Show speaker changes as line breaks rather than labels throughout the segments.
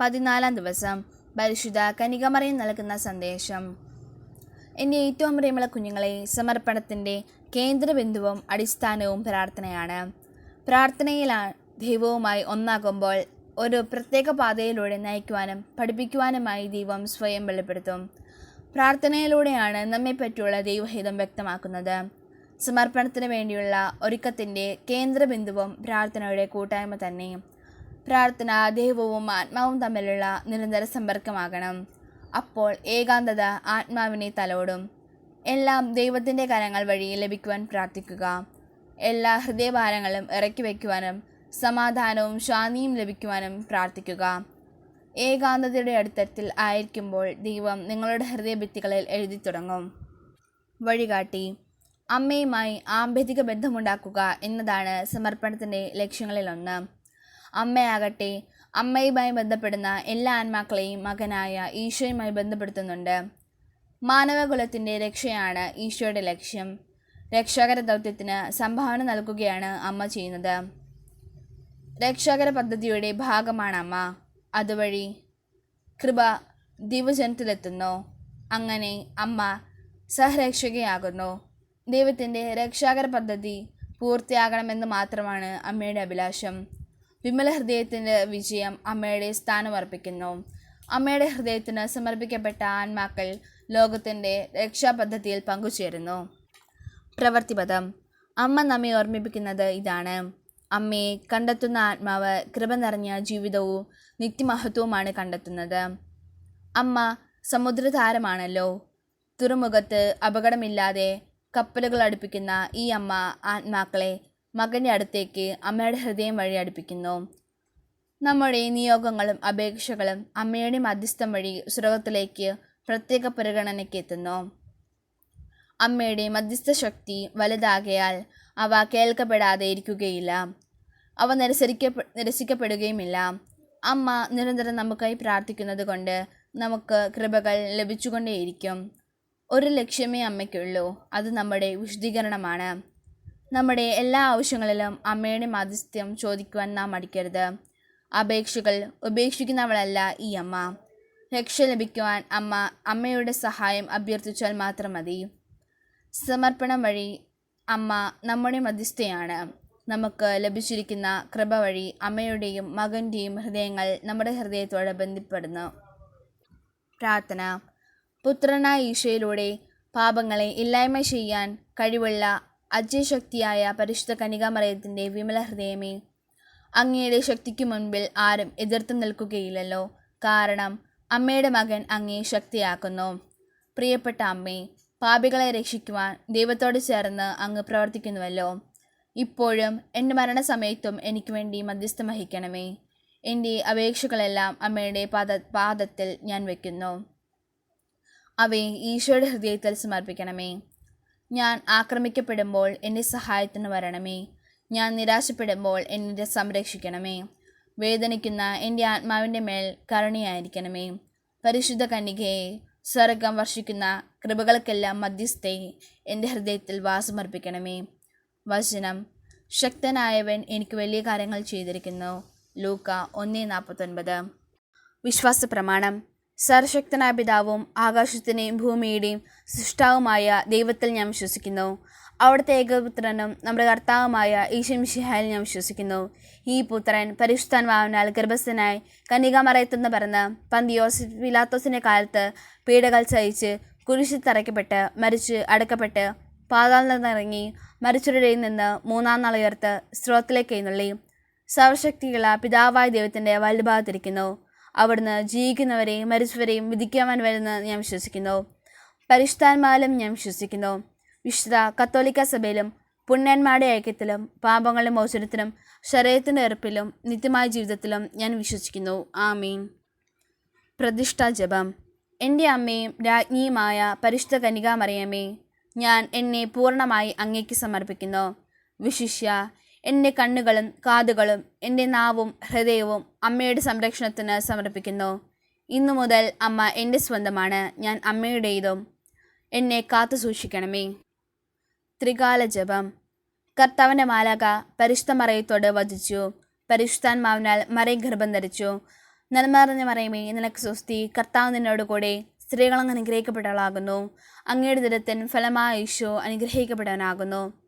പതിനാലാം ദിവസം പരിശുദ്ധ കനികമറിയം നൽകുന്ന സന്ദേശം. എന്റെ ഏറ്റവും പ്രിയമുള്ള കുഞ്ഞുങ്ങളെ സമർപ്പണത്തിന്റെ കേന്ദ്രബിന്ദുവും അടിസ്ഥാനവും പ്രാർത്ഥനയാണ്. പ്രാർത്ഥനയിലാണ് ദൈവവുമായി ഒന്നാകുമ്പോൾ ഒരു പ്രത്യേക പാതയിലൂടെ നയിക്കുവാനും പഠിപ്പിക്കുവാനുമായി ദൈവം സ്വയം വെളിപ്പെടുത്തും. പ്രാർത്ഥനയിലൂടെയാണ് നമ്മെപ്പറ്റിയുള്ള ദൈവഹിതം വ്യക്തമാക്കുന്നത്. സമർപ്പണത്തിന് വേണ്ടിയുള്ള ഒരുക്കത്തിന്റെ കേന്ദ്രബിന്ദുവും പ്രാർത്ഥനയുടെ കൂട്ടായ്മ തന്നെ. പ്രാർത്ഥന ദൈവവും ആത്മാവും തമ്മിലുള്ള നിരന്തര സമ്പർക്കമാകണം. അപ്പോൾ ഏകാന്തത ആത്മാവിനെ തലോടും. എല്ലാം ദൈവത്തിന്റെ കരങ്ങൾ വഴി ലഭിക്കുവാൻ പ്രാർത്ഥിക്കുക. എല്ലാ ഹൃദയഭാരങ്ങളും ഇറക്കി വയ്ക്കുവാനും സമാധാനവും ശാന്തിയും ലഭിക്കുവാനും പ്രാർത്ഥിക്കുക. ഏകാന്തതയുടെ അടുത്തത്തിൽ ആയിരിക്കുമ്പോൾ ദൈവം നിങ്ങളുടെ ഹൃദയഭിത്തികളിൽ എഴുതി തുടങ്ങും. വഴികാട്ടി. അമ്മയുമായി ആംബിക ബന്ധമുണ്ടാക്കുക എന്നതാണ് സമർപ്പണത്തിന്റെ ലക്ഷ്യങ്ങളിലൊന്ന്. അമ്മയാകട്ടെ. അമ്മയുമായി ബന്ധപ്പെടുന്ന എല്ലാ ആത്മാക്കളെയും മകനായ ഈശോയുമായി ബന്ധപ്പെടുത്തുന്നുണ്ട്. മാനവകുലത്തിന്റെ രക്ഷയാണ് ഈശോയുടെ ലക്ഷ്യം. രക്ഷാകര ദൗത്യത്തിന് സംഭാവന നൽകുകയാണ് അമ്മ ചെയ്യുന്നത്. രക്ഷാകര പദ്ധതിയുടെ ഭാഗമാണ് അമ്മ. അതുവഴി കൃപ ദിവജനത്തിലെത്തുന്നു അങ്ങനെ അമ്മ സഹരക്ഷകയാകുന്നു. ദൈവത്തിന്റെ രക്ഷാകര പദ്ധതി പൂർത്തിയാകണമെന്ന് മാത്രമാണ് അമ്മയുടെ അഭിലാഷം. വിമല ഹൃദയത്തിന്റെ വിജയം അമ്മയുടെ സ്ഥാനമർപ്പിക്കുന്നു അമ്മയുടെ ഹൃദയത്തിന് സമർപ്പിക്കപ്പെട്ട ആത്മാക്കൾ ലോകത്തിന്റെ രക്ഷാപദ്ധതിയിൽ പങ്കുചേരുന്നു. പ്രവർത്തിപദം അമ്മ നമ്മെ ഓർമ്മിപ്പിക്കുന്നത് ഇതാണ്. അമ്മയെ കണ്ടെത്തുന്ന ആത്മാവ് കൃപ നിറഞ്ഞ ജീവിതവും നിത്യമഹത്വവുമാണ് കണ്ടെത്തുന്നത്. അമ്മ സമുദ്രതാരമാണല്ലോ. തുറമുഖത്ത് അപകടമില്ലാതെ കപ്പലുകൾ അടുപ്പിക്കുന്ന ഈ അമ്മ ആത്മാക്കളെ മകന്റെ അടുത്തേക്ക് അമ്മയുടെ ഹൃദയം വഴി അടുപ്പിക്കുന്നു. നമ്മുടെ നിയോഗങ്ങളും അപേക്ഷകളും അമ്മയുടെ മധ്യസ്ഥം വഴി സ്രോതത്തിലേക്ക് പ്രത്യേക പരിഗണനയ്ക്ക് എത്തുന്നു. അമ്മയുടെ മധ്യസ്ഥ ശക്തി വലുതാകയാൽ അവ കേൾക്കപ്പെടാതെ ഇരിക്കുകയില്ല. അവ നിരസരിക്കപ്പെ നിരസിക്കപ്പെടുകയുമില്ല. അമ്മ നിരന്തരം നമുക്കായി പ്രാർത്ഥിക്കുന്നത് കൊണ്ട് നമുക്ക് കൃപകൾ ലഭിച്ചുകൊണ്ടേയിരിക്കും. ഒരു ലക്ഷ്യമേ അമ്മയ്ക്കുള്ളൂ. അത് നമ്മുടെ വിശുദ്ധീകരണമാണ്. നമ്മുടെ എല്ലാ ആവശ്യങ്ങളിലും അമ്മയുടെ മാധ്യസ്ഥ്യം ചോദിക്കുവാൻ നാം മടിക്കരുത്. അപേക്ഷകൾ ഉപേക്ഷിക്കുന്നവളല്ല ഈ അമ്മ. രക്ഷ ലഭിക്കുവാൻ അമ്മ അമ്മയുടെ സഹായം അഭ്യർത്ഥിച്ചാൽ മാത്രം മതി. സമർപ്പണം വഴി അമ്മ നമ്മുടെ മധ്യസ്ഥയാണ്. നമുക്ക് ലഭിച്ചിരിക്കുന്ന കൃപ വഴി അമ്മയുടെയും മകന്റെയും ഹൃദയങ്ങൾ നമ്മുടെ ഹൃദയത്തോട് ബന്ധപ്പെടുന്നു. പ്രാർത്ഥന. പുത്രനായ ഈശോയിലൂടെ പാപങ്ങളെ ഇല്ലായ്മ ചെയ്യാൻ കഴിവുള്ള അജയശക്തിയായ പരിശുദ്ധ കനികാമറയത്തിന്റെ വിമല ഹൃദയമേ അങ്ങയുടെ ശക്തിക്ക് മുൻപിൽ ആരും എതിർത്ത് നിൽക്കുകയില്ലല്ലോ. കാരണം അമ്മയുടെ മകൻ അങ്ങേ ശക്തിയാക്കുന്നു. പ്രിയപ്പെട്ട അമ്മേ പാപികളെ രക്ഷിക്കുവാൻ ദൈവത്തോട് ചേർന്ന് അങ്ങ് പ്രവർത്തിക്കുന്നുവല്ലോ. ഇപ്പോഴും എന്റെ മരണസമയത്തും എനിക്ക് വേണ്ടി മധ്യസ്ഥം വഹിക്കണമേ. എന്റെ അപേക്ഷകളെല്ലാം അമ്മയുടെ പാദ പാദത്തിൽ ഞാൻ വയ്ക്കുന്നു. അവയെ ഈശോയുടെ ഹൃദയത്തിൽ സമർപ്പിക്കണമേ. ഞാൻ ആക്രമിക്കപ്പെടുമ്പോൾ എന്റെ സഹായത്തിന് വരണമേ. ഞാൻ നിരാശപ്പെടുമ്പോൾ എന്നെ സംരക്ഷിക്കണമേ. വേദനിക്കുന്ന എന്റെ ആത്മാവിന്റെ മേൽ കരുണയായിരിക്കണമേ. പരിശുദ്ധ കന്യകയെ സ്വർഗം വർഷിക്കുന്ന കൃപകൾക്കെല്ലാം മധ്യസ്ഥയെ എന്റെ ഹൃദയത്തിൽ വാസമർപ്പിക്കണമേ. വചനം. ശക്തനായവൻ എനിക്ക് വലിയ കാര്യങ്ങൾ ചെയ്തിരിക്കുന്നു. ലൂക്ക ഒന്ന് നാൽപ്പത്തൊൻപത്. വിശ്വാസ പ്രമാണം സർവശക്തനായ പിതാവും ആകാശത്തിന്റെയും ഭൂമിയുടെയും സൃഷ്ടാവുമായ ദൈവത്തിൽ ഞാൻ വിശ്വസിക്കുന്നു. അവിടുത്തെ ഏകപുത്രനും നമ്മുടെ കർത്താവുമായ ഈശംഷിഹായിൽ ഞാൻ വിശ്വസിക്കുന്നു. ഈ പുത്രൻ പരിശുദ്ധാൻ വാവനാൽ ഗർഭസ്ഥനായി കന്യകാമറയത്തുനിന്ന് പറന്ന് പന്തിയോസ് പിലാത്തോസിന്റെ കാലത്ത് പീഡകൾ സഹിച്ച് കുരിശിൽ തറയ്ക്കപ്പെട്ട് മരിച്ച് അടക്കപ്പെട്ട് പാതാളിൽ നിന്നിറങ്ങി മരിച്ചവരുടെയിൽ നിന്ന് മൂന്നാം നാൾ ഉയർത്ത് സ്രോതത്തിലേക്ക് എഴുന്നള്ളി. സർവശക്തിയുള്ള പിതാവായ ദൈവത്തിന്റെ വലുഭാഗത്തിരിക്കുന്നു അവിടുന്ന് ജീവിക്കുന്നവരെയും മരിച്ചവരെയും വിധിക്കുവാൻ വരുന്ന ഞാൻ വിശ്വസിക്കുന്നു. പരിശുദ്ധാത്മാവിലും ഞാൻ വിശ്വസിക്കുന്നു. വിശുദ്ധ കത്തോലിക്ക സഭയിലും പുണ്യന്മാരുടെ ഐക്യത്തിലും പാപങ്ങളുടെ മോചനത്തിലും ശരീരത്തിന്റെ ഉറപ്പിലും നിത്യമായ ജീവിതത്തിലും ഞാൻ വിശ്വസിക്കുന്നു. ആമീൻ. പ്രതിഷ്ഠാ ജപം. എന്റെ അമ്മയും രാജ്ഞിയുമായ പരിശുദ്ധ കനികാമറിയമ്മേ ഞാൻ എന്നെ പൂർണമായി അങ്ങേക്ക് സമർപ്പിക്കുന്നു. വിശിഷ്യ എന്റെ കണ്ണുകളും കാതുകളും എന്റെ നാവും ഹൃദയവും അമ്മയുടെ സംരക്ഷണത്തിന് സമർപ്പിക്കുന്നു. ഇന്നു മുതൽ അമ്മ എന്റെ സ്വന്തമാണ്. ഞാൻ അമ്മയുടേതും എന്നെ കാത്തു സൂക്ഷിക്കണമേ. ത്രികാല ജപം. കർത്താവിന്റെ മാലാക പരിശുദ്ധ മറയത്തോട് വധിച്ചു പരിശുദ്ധാത്മാവിനാൽ മറയെ ഗർഭം ധരിച്ചു. നന്മറിഞ്ഞ മറയുമേ നിനക്ക് സ്വസ്തി. കർത്താവ് നിന്നോട് കൂടെ സ്ത്രീകളും അനുഗ്രഹിക്കപ്പെട്ടവളാകുന്നു. അങ്ങയുടെ ദിനത്തിൻ ഫലമായ ഈശോ അനുഗ്രഹിക്കപ്പെട്ടവനാകുന്നു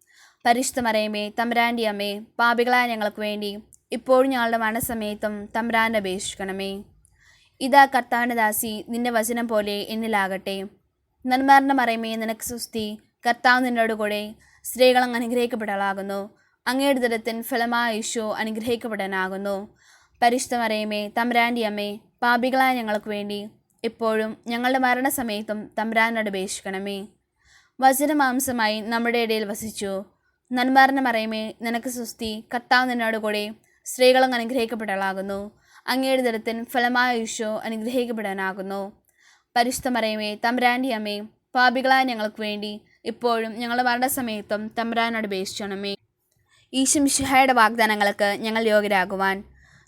പരിശുദ്ധ മറയുമേ അമ്മേ പാപികളായ ഞങ്ങൾക്ക് വേണ്ടി ഇപ്പോഴും ഞങ്ങളുടെ മരണസമയത്തും തമ്പുരാന്റെ അപേക്ഷിക്കണമേ. ഇതാ കർത്താവിന്റെ ദാസി നിന്റെ വചനം പോലെ എന്നിലാകട്ടെ. നന്മാരുടെ മറയമേ നിനക്ക് സുസ്തി കർത്താവ് നിന്നോട് കൂടെ സ്ത്രീകളും അനുഗ്രഹിക്കപ്പെടലാകുന്നു. അങ്ങയുടെ ദുരത്തിൻ ഫലമായ യേശു അനുഗ്രഹിക്കപ്പെടാനാകുന്നു. പരിശുദ്ധ മറയുമേ അമ്മേ പാപികളായ ഞങ്ങൾക്ക് വേണ്ടി ഇപ്പോഴും ഞങ്ങളുടെ മരണസമയത്തും തമ്പുരാനോട് അപേക്ഷിക്കണമേ. വചനമാംസമായി നമ്മുടെ ഇടയിൽ വസിച്ചു. നന്മാറിന് മറയുമേ നിനക്ക് സുസ്തി കർത്താവ് നിന്നോട് കൂടെ സ്ത്രീകളും അനുഗ്രഹിക്കപ്പെട്ടവളാകുന്നു. അങ്ങയുടെ ദിനത്തിൻ ഫലമായ ഈശോ അനുഗ്രഹിക്കപ്പെടാനാകുന്നു. പരിശുദ്ധ മറയുമേ തമ്പ്രാന്റെ അമ്മേ പാപികളായ ഞങ്ങൾക്ക് വേണ്ടി ഇപ്പോഴും ഞങ്ങളുടെ മരണസമയത്തും തമ്പുരാനോട് ഈശം ഈശുമിഷിഹായുടെ വാഗ്ദാനങ്ങൾക്ക് ഞങ്ങൾ യോഗ്യരാകുവാൻ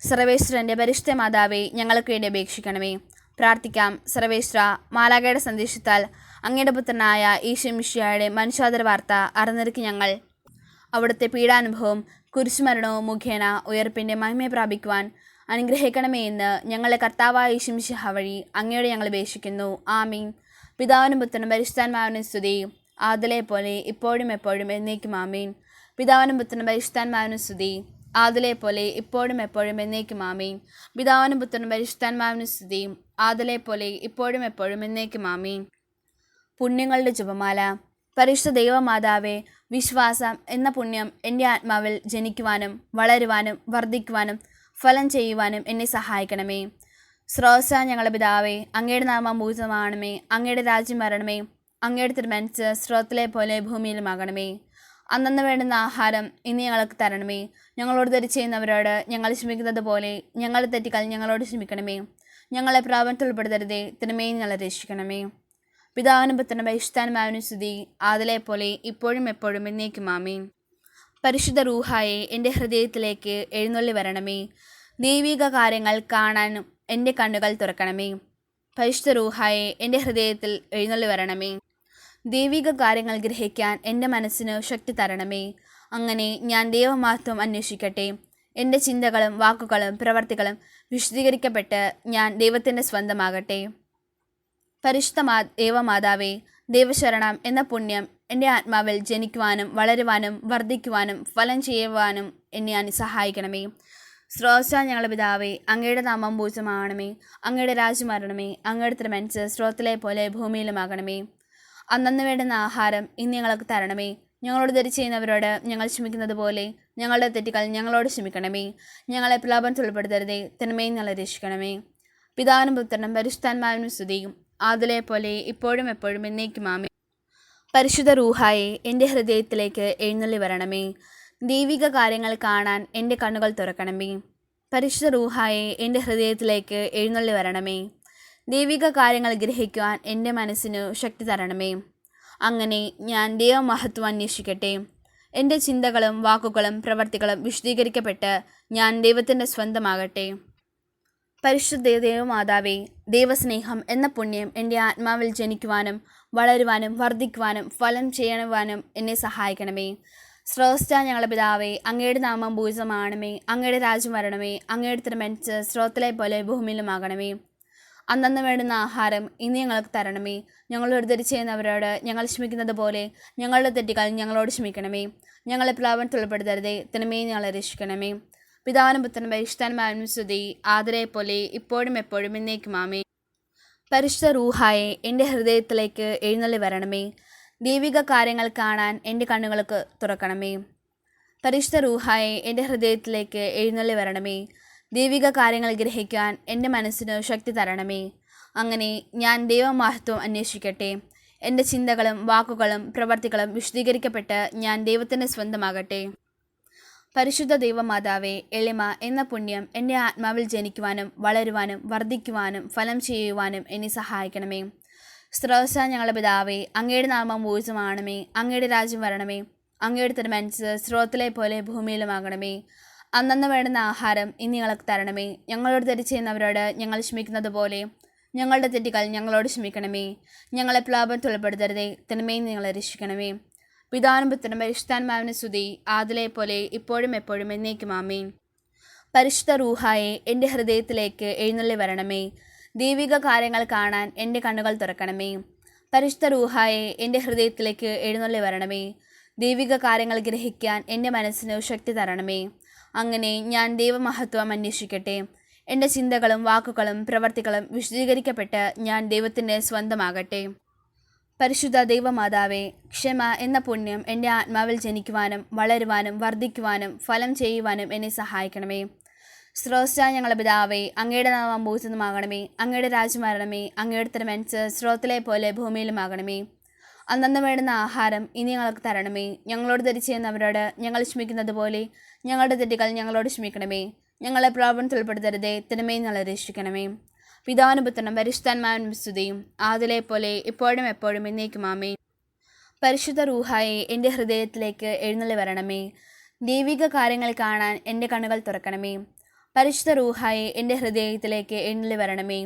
സർവേശ്വരന്റെ പരിശുദ്ധ മാതാവെ ഞങ്ങൾക്ക് വേണ്ടി അപേക്ഷിക്കണമേ. പ്രാർത്ഥിക്കാം. സർവേശ്വര മാലാകയുടെ സന്ദേശത്താൽ അങ്ങയുടെ പുത്രനായ ഈശുമിഷിഹായുടെ മനുഷ്യാതര വാർത്ത അറിഞ്ഞിരിക്കും ഞങ്ങൾ. അവിടുത്തെ പീഡാനുഭവം കുരിശുമരണവും മുഖേന ഉയർപ്പിന്റെ മഹിമയെ പ്രാപിക്കുവാൻ അനുഗ്രഹിക്കണമേ എന്ന് ഞങ്ങളുടെ കർത്താവായ ഈശുമിഷിഹ വഴി അങ്ങയോട് ഞങ്ങൾ അപേക്ഷിക്കുന്നു. ആമീൻ. പിതാവിനും പുത്രനും പരിശുദ്ധാത്മാവിനും സ്തുതി. ആദലെ പോലെ ഇപ്പോഴും എപ്പോഴും എന്നേക്കും ആമീൻ. പിതാവിനും പുത്രനും പരിശുദ്ധാത്മാവിനും സ്തുതി. ആദലെ പോലെ ഇപ്പോഴും എപ്പോഴും എന്നേക്കും ആമീൻ. പിതാവിനും പുത്രനും പരിശുദ്ധാത്മാവിനും സ്തുതി. ആദലെ പോലെ ഇപ്പോഴും എപ്പോഴും എന്നേക്കും ആമീൻ. പുണ്യങ്ങളുടെ ജപമാല. പരിശുദ്ധ ദൈവമാതാവേ വിശ്വാസം എന്ന പുണ്യം എന്റെ ആത്മാവിൽ ജനിക്കുവാനും വളരുവാനും വർദ്ധിക്കുവാനും ഫലം ചെയ്യുവാനും എന്നെ സഹായിക്കണമേ. സ്രോസ ഞങ്ങളുടെ പിതാവേ അങ്ങയുടെ നാമം ഭൂതമാണമേ അങ്ങയുടെ രാജ്യം വരണമേ അങ്ങയുടെ തിരുമനസ് സ്രോത്തിലെ പോലെ ഭൂമിയിലുമാകണമേ അന്നന്ന് വേണ്ടുന്ന ആഹാരം ഇനി ഞങ്ങൾക്ക് തരണമേ. ഞങ്ങളോട് തെറ്റ് ചെയ്യുന്നവരോട് ഞങ്ങൾ ക്ഷമിക്കുന്നത് പോലെ ഞങ്ങളുടെ തെറ്റുകൾ ഞങ്ങളോട് ക്ഷമിക്കണമേ. ഞങ്ങളെ പ്രാപനത്തിൽ ഉൾപ്പെടുത്തരുതേ തിരുമേ ഞങ്ങളെ രക്ഷിക്കണമേ. പിതാവിനും പുത്രനും പരിശുദ്ധാനുമാവിനും സ്തുതി. ആദലെ പോലെ ഇപ്പോഴും എപ്പോഴും എന്നേക്കും ആമീൻ. പരിശുദ്ധ റൂഹായെ എന്റെ ഹൃദയത്തിലേക്ക് എഴുന്നള്ളി വരണമേ. ദൈവിക കാര്യങ്ങൾ കാണാൻ എന്റെ കണ്ണുകൾ തുറക്കണമേ. പരിശുദ്ധ റൂഹായെ എന്റെ ഹൃദയത്തിൽ എഴുന്നള്ളി വരണമേ. ദൈവിക കാര്യങ്ങൾ ഗ്രഹിക്കാൻ എന്റെ മനസ്സിന് ശക്തി തരണമേ. അങ്ങനെ ഞാൻ ദൈവമാത്വം അന്വേഷിക്കട്ടെ. എന്റെ ചിന്തകളും വാക്കുകളും പ്രവർത്തികളും വിശദീകരിക്കപ്പെട്ട് ഞാൻ ദൈവത്തിന്റെ സ്വന്തമാകട്ടെ. പരിശുദ്ധ മാ ദേവമാതാവേ ദേവശരണം എന്ന പുണ്യം എന്റെ ആത്മാവിൽ ജനിക്കുവാനും വളരുവാനും വർദ്ധിക്കുവാനും ഫലം ചെയ്യുവാനും എന്നെ ഞാൻ സഹായിക്കണമേ. സ്രോത ഞങ്ങളുടെ പിതാവേ അങ്ങയുടെ നാമം പൂജമാകണമേ അങ്ങയുടെ രാജ്യം വരണമേ. അങ്ങയുടെ തിരുമനസ് സ്രോത്തിലെ പോലെ ഭൂമിയിലുമാകണമേ. അന്നു വേണ്ടുന്ന ആഹാരം ഇന്ന് ഞങ്ങൾക്ക് തരണമേ. ഞങ്ങളോട് തെറ്റ് ചെയ്യുന്നവരോട് ഞങ്ങൾ ക്ഷമിക്കുന്നത് പോലെ ഞങ്ങളുടെ തെറ്റുകൾ ഞങ്ങളോട് ക്ഷമിക്കണമേ. ഞങ്ങളെ പ്രലോഭനത്തിൽ ഉൾപ്പെടുത്തരുതേ തിന്മയും ഞങ്ങളെ രക്ഷിക്കണമേ. പിതാവിനും പുത്രനും പരിശുദ്ധാത്മാവിനും സ്തുതിയും. ആദിലെ പോലെ ഇപ്പോഴും എപ്പോഴും എന്നേക്കും ആമേ പരിശുദ്ധ റൂഹായെ എന്റെ ഹൃദയത്തിലേക്ക് എഴുന്നള്ളി വരണമേ. ദൈവിക കാര്യങ്ങൾ കാണാൻ എന്റെ കണ്ണുകൾ തുറക്കണമേ. പരിശുദ്ധ റൂഹായെ എന്റെ ഹൃദയത്തിലേക്ക് എഴുന്നള്ളി വരണമേ. ദൈവിക കാര്യങ്ങൾ ഗ്രഹിക്കുവാൻ എന്റെ മനസ്സിനു ശക്തി തരണമേ. അങ്ങനെ ഞാൻ ദൈവമഹത്വം അന്വേഷിക്കട്ടെ. എന്റെ ചിന്തകളും വാക്കുകളും പ്രവർത്തികളും വിശദീകരിക്കപ്പെട്ട് ഞാൻ ദൈവത്തിന്റെ സ്വന്തമാകട്ടെ. പരിശുദ്ധ ദേവമാതാവേ ദൈവസ്നേഹം എന്ന പുണ്യം എന്റെ ആത്മാവിൽ ജനിക്കുവാനും വളരുവാനും വർദ്ധിക്കുവാനും ഫലം ചെയ്യണവാനും എന്നെ സഹായിക്കണമേ. സ്രോസ്റ്റ ഞങ്ങളുടെ പിതാവേ അങ്ങയുടെ നാമം ഭൂജമാണമേ അങ്ങയുടെ രാജ്യം വരണമേ. അങ്ങയുടെ തിരുമനിച്ച് സ്രോത്തിലെ പോലെ ഭൂമിയിലുമാകണമേ. അന്നന്ന് വേണ്ടുന്ന ആഹാരം ഇന്ന് ഞങ്ങൾക്ക് തരണമേ. ഞങ്ങളോട് തെറ്റ് ചെയ്യുന്നവരോട് ഞങ്ങൾ ക്ഷമിക്കുന്നത് പോലെ ഞങ്ങളുടെ തെറ്റുകൾ ഞങ്ങളോട് ക്ഷമിക്കണമേ. ഞങ്ങളെ പ്ലാവൻ ഉൾപ്പെടുത്തരുതേ തിന്മയെ ഞങ്ങളെ രക്ഷിക്കണമേ. പിതാവിനും പുത്രനും പരിശുദ്ധാത്മാവിനും സ്തുതി. പോലെ ഇപ്പോഴും എപ്പോഴും എന്നേക്കും ആമേ പരിശുദ്ധ റൂഹായെ എന്റെ ഹൃദയത്തിലേക്ക് എഴുന്നള്ളി വരണമേ. ദൈവിക കാര്യങ്ങൾ കാണാൻ എന്റെ കണ്ണുകൾക്ക് തുറക്കണമേ. പരിശുദ്ധ റൂഹായെ എന്റെ ഹൃദയത്തിലേക്ക് എഴുന്നള്ളി വരണമേ. ദൈവിക കാര്യങ്ങൾ ഗ്രഹിക്കാൻ എന്റെ മനസ്സിന് ശക്തി തരണമേ. അങ്ങനെ ഞാൻ ദൈവമഹത്വം അന്വേഷിക്കട്ടെ. എന്റെ ചിന്തകളും വാക്കുകളും പ്രവർത്തികളും വിശദീകരിക്കപ്പെട്ട് ഞാൻ ദൈവത്തിന്റെ സ്വന്തമാകട്ടെ. പരിശുദ്ധ ദൈവമാതാവേ എളിമ എന്ന പുണ്യം എന്റെ ആത്മാവിൽ ജനിക്കുവാനും വളരുവാനും വർദ്ധിക്കുവാനും ഫലം ചെയ്യുവാനും എന്നെ സഹായിക്കണമേ. സ്രോസ ഞങ്ങളുടെ പിതാവേ അങ്ങയുടെ നാമം ഊർജമാണമേ അങ്ങയുടെ രാജ്യം വരണമേ അങ്ങയുടെ തിരുമനസ് സ്രോത്തിലെ പോലെ ഭൂമിയിലുമാകണമേ. അന്നന്ന് വേണ്ടുന്ന ആഹാരം ഇനി ഞങ്ങൾക്ക് തരണമേ. ഞങ്ങളോട് തെറ്റ് ചെയ്യുന്നവരോട് ഞങ്ങൾ ക്ഷമിക്കുന്നത് പോലെ ഞങ്ങളുടെ തെറ്റുകൾ ഞങ്ങളോട് ക്ഷമിക്കണമേ. ഞങ്ങളെ പ്ലാപം ഉൾപ്പെടുത്തരുതേ തിന്മയും നിങ്ങളെ രക്ഷിക്കണമേ. പിതാനും പുത്രനും പരിശുദ്ധാത്മാവിന് സ്തുതി ആദിലെ പോലെ ഇപ്പോഴും എപ്പോഴും എന്നേക്കും ആമീൻ. പരിശുദ്ധ റൂഹായെ എന്റെ ഹൃദയത്തിലേക്ക് എഴുന്നള്ളി വരണമേ. ദൈവിക കാര്യങ്ങൾ കാണാൻ എന്റെ കണ്ണുകൾ തുറക്കണമേ. പരിശുദ്ധ റൂഹായെ എന്റെ ഹൃദയത്തിലേക്ക് എഴുന്നള്ളി വരണമേ. ദൈവിക കാര്യങ്ങൾ ഗ്രഹിക്കാൻ എന്റെ മനസ്സിന് ശക്തി തരണമേ. അങ്ങനെ ഞാൻ ദൈവമഹത്വം അന്വേഷിക്കട്ടെ. എന്റെ ചിന്തകളും വാക്കുകളും പ്രവർത്തികളും വിശദീകരിക്കപ്പെട്ട് ഞാൻ ദൈവത്തിന്റെ സ്വന്തമാകട്ടെ. പരിശുദ്ധ ദൈവമാതാവേ ക്ഷമ എന്ന പുണ്യം എന്റെ ആത്മാവിൽ ജനിക്കുവാനും വളരുവാനും വർദ്ധിക്കുവാനും ഫലം ചെയ്യുവാനും എന്നെ സഹായിക്കണമേ. സ്രോസ്ത ഞങ്ങളുടെ പിതാവേ അങ്ങയുടെ നാമം ഭൂഷിതമാകണമേ അങ്ങയുടെ രാജ്യമാരണമേ അങ്ങയുടെ തിരുമനസ് സ്രോത്തിലെ പോലെ ഭൂമിയിലുമാകണമേ. അന്നന്ന് വേണ്ടുന്ന ആഹാരം ഇനി ഞങ്ങൾക്ക് തരണമേ. ഞങ്ങളോട് ധരിച്ചു ചെയ്യുന്നവരോട് ഞങ്ങൾ ക്ഷമിക്കുന്നത് പോലെ ഞങ്ങളുടെ തെറ്റുകൾ ഞങ്ങളോട് ക്ഷമിക്കണമേ. ഞങ്ങളെ പ്രോബ്ലം ഉൾപ്പെടുത്തരുതേ തിന്മയെ ഞങ്ങളെ രക്ഷിക്കണമേ. പിതാവിനും പുത്രനും പരിശുദ്ധാത്മാവിനും സ്തുതിയും ആദിലെ പോലെ ഇപ്പോഴും എപ്പോഴും എന്നേക്കും ആമേ പരിശുദ്ധ റൂഹായെ എന്റെ ഹൃദയത്തിലേക്ക് എഴുന്നള്ളി വരണമേ. ദൈവിക കാര്യങ്ങൾ കാണാൻ എന്റെ കണ്ണുകൾ തുറക്കണമേ. പരിശുദ്ധ റൂഹായെ എന്റെ ഹൃദയത്തിലേക്ക് എഴുന്നള്ളി വരണമേ.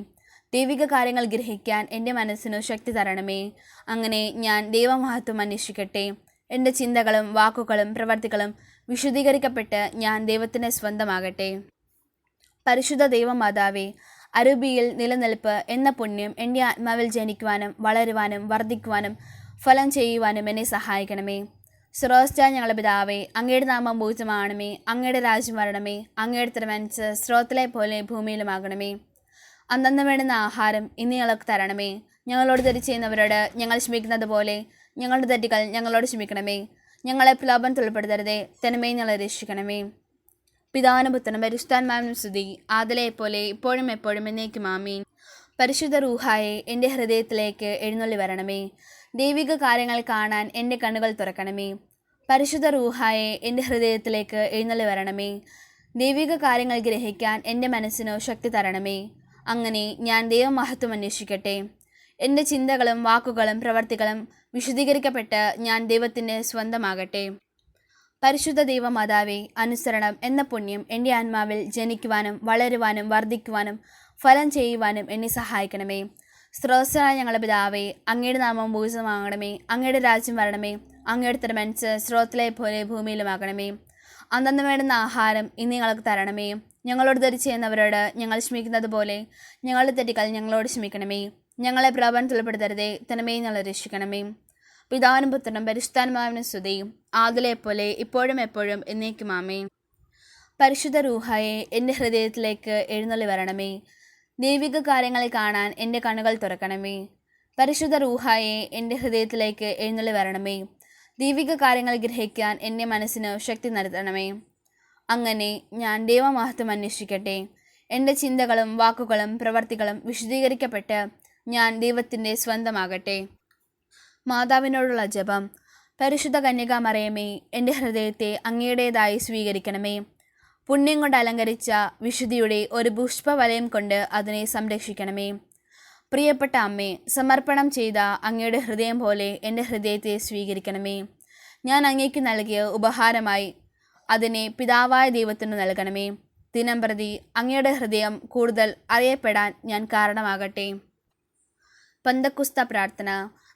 ദൈവിക കാര്യങ്ങൾ ഗ്രഹിക്കാൻ എന്റെ മനസ്സിനു ശക്തി തരണമേ. അങ്ങനെ ഞാൻ ദൈവമഹത്വം അന്വേഷിക്കട്ടെ. എന്റെ ചിന്തകളും വാക്കുകളും പ്രവർത്തികളും വിശുദ്ധീകരിക്കപ്പെട്ട് ഞാൻ ദൈവത്തിന്റെ സ്വന്തമാകട്ടെ. പരിശുദ്ധ ദൈവമാതാവേ അരൂപിയിൽ നിലനിൽപ്പ് എന്ന പുണ്യം എന്റെ ആത്മാവിൽ ജനിക്കുവാനും വളരുവാനും വർദ്ധിക്കുവാനും ഫലം ചെയ്യുവാനും എന്നെ സഹായിക്കണമേ. സ്രോസ്റ്റ ഞങ്ങളുടെ പിതാവേ അങ്ങയുടെ നാമം പൂജ്യമാണമേ അങ്ങയുടെ രാജ്യം വരണമേ അങ്ങയുടെ തിരുമനസ് സ്രോത്തിലെ പോലെ ഭൂമിയിലുമാകണമേ. അന്നന്ന് വേണ്ടുന്ന ആഹാരം ഇന്ന് ഞങ്ങൾക്ക് തരണമേ. ഞങ്ങളോട് തെറ്റ് ചെയ്യുന്നവരോട് ഞങ്ങൾ ക്ഷമിക്കുന്നത് പോലെ ഞങ്ങളുടെ തെറ്റുകൾ ഞങ്ങളോട് ക്ഷമിക്കണമേ. ഞങ്ങളെ പ്രലോഭനത്തിൽ ഉൾപ്പെടുത്തരുതേ തനിമയെ ഞങ്ങളെ രക്ഷിക്കണമേ. പിതാവിനും പുത്രനും പരിശുദ്ധാത്മാവിനും സ്തുതി. ആദിലെ പോലെ ഇപ്പോഴും എപ്പോഴും എന്നേക്കും ആമീൻ. പരിശുദ്ധ റൂഹായെ എന്റെ ഹൃദയത്തിലേക്ക് എഴുന്നള്ളി വരണമേ. ദൈവിക കാര്യങ്ങൾ കാണാൻ എന്റെ കണ്ണുകൾ തുറക്കണമേ. പരിശുദ്ധ റൂഹായെ എന്റെ ഹൃദയത്തിലേക്ക് എഴുന്നള്ളി വരണമേ. ദൈവിക കാര്യങ്ങൾ ഗ്രഹിക്കാൻ എന്റെ മനസ്സിനു ശക്തി തരണമേ. അങ്ങനെ ഞാൻ ദൈവമഹത്വം അന്വേഷിക്കട്ടെ. എന്റെ ചിന്തകളും വാക്കുകളും പ്രവർത്തികളും വിശദീകരിക്കപ്പെട്ട് ഞാൻ ദൈവത്തിന്റെ സ്വന്തമാകട്ടെ. പരിശുദ്ധ ദൈവമാതാവേ അനുസരണം എന്ന പുണ്യം എന്റെ ആത്മാവിൽ ജനിക്കുവാനും വളരുവാനും വർദ്ധിക്കുവാനും ഫലം ചെയ്യുവാനും എന്നെ സഹായിക്കണമേ. സ്രോതസ്സനായ ഞങ്ങളുടെ പിതാവേ അങ്ങയുടെ നാമം ഭൂഷിതമാകണമേ അങ്ങയുടെ രാജ്യം വരണമേ അങ്ങയുടെ തിരുമനസ് സ്രോത്തിലെ പോലെ ഭൂമിയിലുമാകണമേ. അന്നന്ന് വേണ്ടുന്ന ആഹാരം ഇന്ന് ഞങ്ങൾക്ക് തരണമേ. ഞങ്ങളോട് ധരിച്ചു ചെയ്യുന്നവരോട് ഞങ്ങൾ ക്ഷമിക്കുന്നത് പോലെ ഞങ്ങളുടെ തെറ്റുകൾ ഞങ്ങളോട് ക്ഷമിക്കണമേ. ഞങ്ങളെ പ്രലോഭനത്തിൽ ഉൾപ്പെടുത്തരുതേ തനമേ ഞങ്ങളെ രക്ഷിക്കണമേ. പിതാവിനും പുത്രനും പരിശുദ്ധാത്മാവിനും സ്തുതിയും ആകലെ പോലെ ഇപ്പോഴും എപ്പോഴും എന്നേക്കും ആമേ പരിശുദ്ധ റൂഹായെ എന്റെ ഹൃദയത്തിലേക്ക് എഴുന്നള്ളി വരണമേ. ദൈവിക കാര്യങ്ങൾ കാണാൻ എന്റെ കണ്ണുകൾ തുറക്കണമേ. പരിശുദ്ധ റൂഹായെ എന്റെ ഹൃദയത്തിലേക്ക് എഴുന്നള്ളി വരണമേ. ദൈവിക കാര്യങ്ങൾ ഗ്രഹിക്കാൻ എന്റെ മനസ്സിന് ശക്തി നൽകണമേ. അങ്ങനെ ഞാൻ ദൈവമഹത്വം അന്വേഷിക്കട്ടെ. എന്റെ ചിന്തകളും വാക്കുകളും പ്രവർത്തികളും വിശദീകരിക്കപ്പെട്ട് ഞാൻ ദൈവത്തിന്റെ സ്വന്തമാകട്ടെ. മാതാവിനോടുള്ള ജപം. പരിശുദ്ധ കന്യക മറിയമേ എന്റെ ഹൃദയത്തെ അങ്ങയുടേതായി സ്വീകരിക്കണമേ. പുണ്യം കൊണ്ട് അലങ്കരിച്ച വിശുദ്ധിയുടെ ഒരു പുഷ്പവലയം കൊണ്ട് അതിനെ സംരക്ഷിക്കണമേ. പ്രിയപ്പെട്ട അമ്മേ സമർപ്പണം ചെയ്ത അങ്ങയുടെ ഹൃദയം പോലെ എന്റെ ഹൃദയത്തെ സ്വീകരിക്കണമേ. ഞാൻ അങ്ങേക്ക് നൽകിയ ഉപഹാരമായി അതിനെ പിതാവായ ദൈവത്തിന് നൽകണമേ. ദിനം പ്രതി അങ്ങയുടെ ഹൃദയം കൂടുതൽ അറിയപ്പെടാൻ ഞാൻ കാരണമാകട്ടെ. പന്തക്കുസ്ത പ്രാർത്ഥന.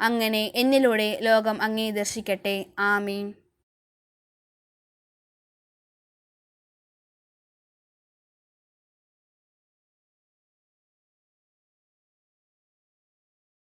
അങ്ങനെ എന്നിലൂടെ ലോകം അങ്ങേ ദർശിക്കട്ടെ. ആമീൻ.